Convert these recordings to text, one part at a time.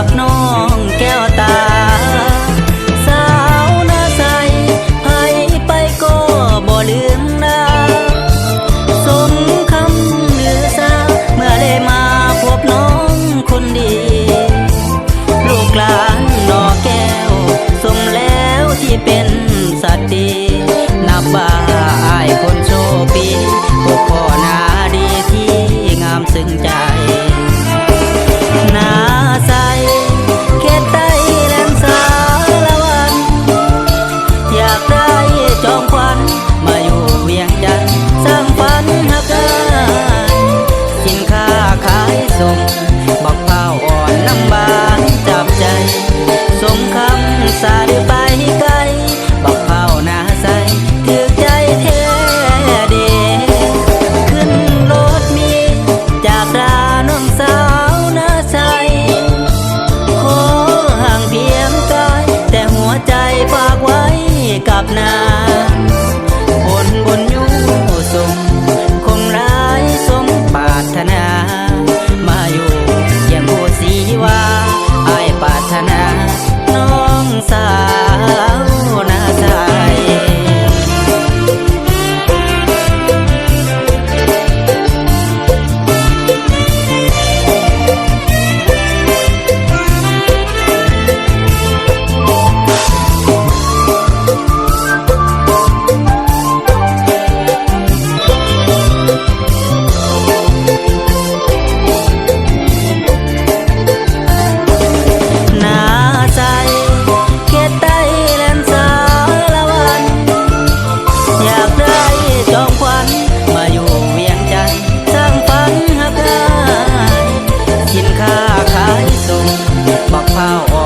ากน้องแก้วตา สาวนาใสไปไปก็บ่ลืมนาสมคำเหลือสาเมื่อได้มาพบน้องคนดี ลูกหลานนอแก้ว สมแล้วที่เป็นสัตว์นับบ่า สบอกเป้าอ่อนน้ำบางจับใจสงคำสาดไปไกลบอกเป้านาใสถือใจเทเดขึ้นรถมี จากลาน้องสาวนาใสขอห่างเพียงกายแต่หัวใจฝากไว้กับนา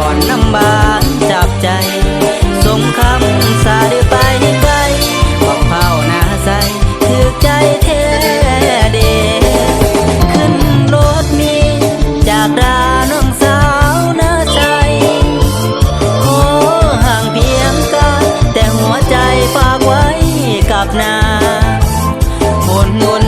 อนน้ำบางจับใจ สมคำสาดไปไกลบอกเผานาใสถือใจเทเดขึ้นรถมีจากดาน้องสาวนาใจขอห่างเพียงกันแต่หัวใจฝากไว้กับนาบนบน